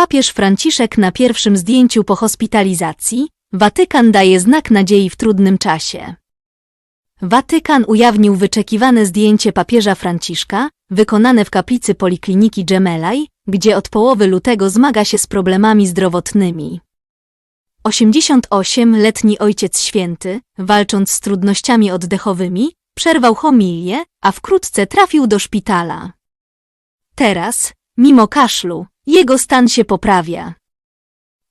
Papież Franciszek na pierwszym zdjęciu po hospitalizacji, Watykan daje znak nadziei w trudnym czasie. Watykan ujawnił wyczekiwane zdjęcie papieża Franciszka, wykonane w kaplicy Polikliniki Gemelli, gdzie od połowy lutego zmaga się z problemami zdrowotnymi. 88-letni Ojciec Święty, walcząc z trudnościami oddechowymi, przerwał homilię, a wkrótce trafił do szpitala. Teraz, mimo kaszlu, jego stan się poprawia.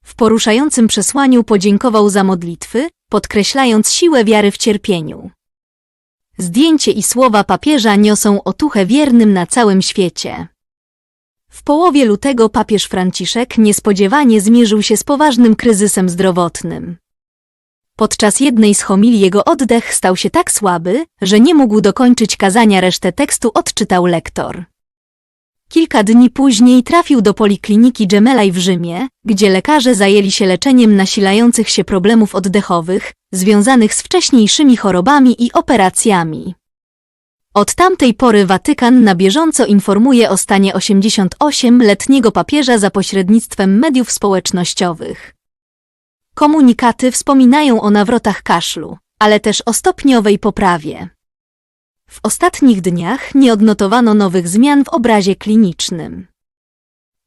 W poruszającym przesłaniu podziękował za modlitwy, podkreślając siłę wiary w cierpieniu. Zdjęcie i słowa papieża niosą otuchę wiernym na całym świecie. W połowie lutego papież Franciszek niespodziewanie zmierzył się z poważnym kryzysem zdrowotnym. Podczas jednej z homilii jego oddech stał się tak słaby, że nie mógł dokończyć kazania resztę tekstu odczytał lektor. Kilka dni później trafił do polikliniki Gemelli w Rzymie, gdzie lekarze zajęli się leczeniem nasilających się problemów oddechowych, związanych z wcześniejszymi chorobami i operacjami. Od tamtej pory Watykan na bieżąco informuje o stanie 88-letniego papieża za pośrednictwem mediów społecznościowych. Komunikaty wspominają o nawrotach kaszlu, ale też o stopniowej poprawie. W ostatnich dniach nie odnotowano nowych zmian w obrazie klinicznym.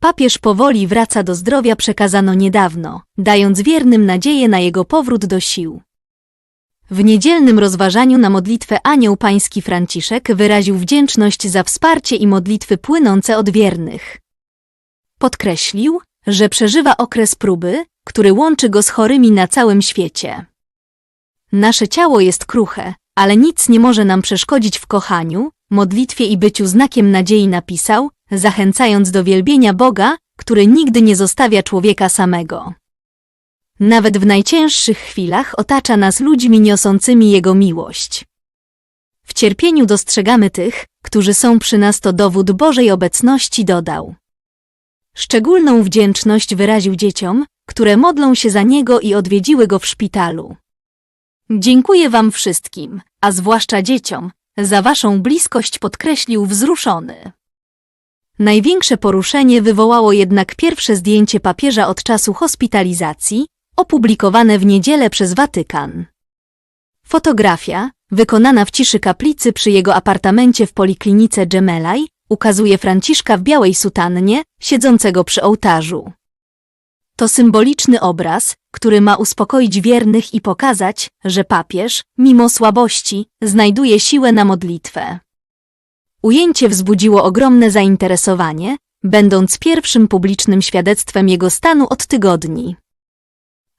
Papież powoli wraca do zdrowia przekazano niedawno, dając wiernym nadzieję na jego powrót do sił. W niedzielnym rozważaniu na modlitwę Anioł Pański Franciszek wyraził wdzięczność za wsparcie i modlitwy płynące od wiernych. Podkreślił, że przeżywa okres próby, który łączy go z chorymi na całym świecie. Nasze ciało jest kruche, ale nic nie może nam przeszkodzić w kochaniu, modlitwie i byciu znakiem nadziei napisał, zachęcając do wielbienia Boga, który nigdy nie zostawia człowieka samego. Nawet w najcięższych chwilach otacza nas ludźmi niosącymi Jego miłość. W cierpieniu dostrzegamy tych, którzy są przy nas to dowód Bożej obecności dodał. Szczególną wdzięczność wyraził dzieciom, które modlą się za niego i odwiedziły go w szpitalu. Dziękuję wam wszystkim, a zwłaszcza dzieciom, za waszą bliskość podkreślił wzruszony. Największe poruszenie wywołało jednak pierwsze zdjęcie papieża od czasu hospitalizacji, opublikowane w niedzielę przez Watykan. Fotografia, wykonana w ciszy kaplicy przy jego apartamencie w poliklinice Gemelli, ukazuje Franciszka w białej sutannie, siedzącego przy ołtarzu. To symboliczny obraz, który ma uspokoić wiernych i pokazać, że papież, mimo słabości, znajduje siłę na modlitwę. Ujęcie wzbudziło ogromne zainteresowanie, będąc pierwszym publicznym świadectwem jego stanu od tygodni.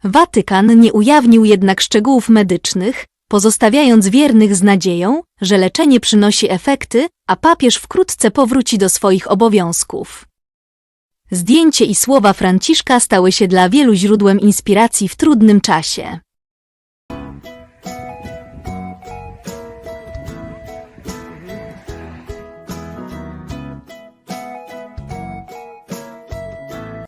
Watykan nie ujawnił jednak szczegółów medycznych, pozostawiając wiernych z nadzieją, że leczenie przynosi efekty, a papież wkrótce powróci do swoich obowiązków. Zdjęcie i słowa Franciszka stały się dla wielu źródłem inspiracji w trudnym czasie.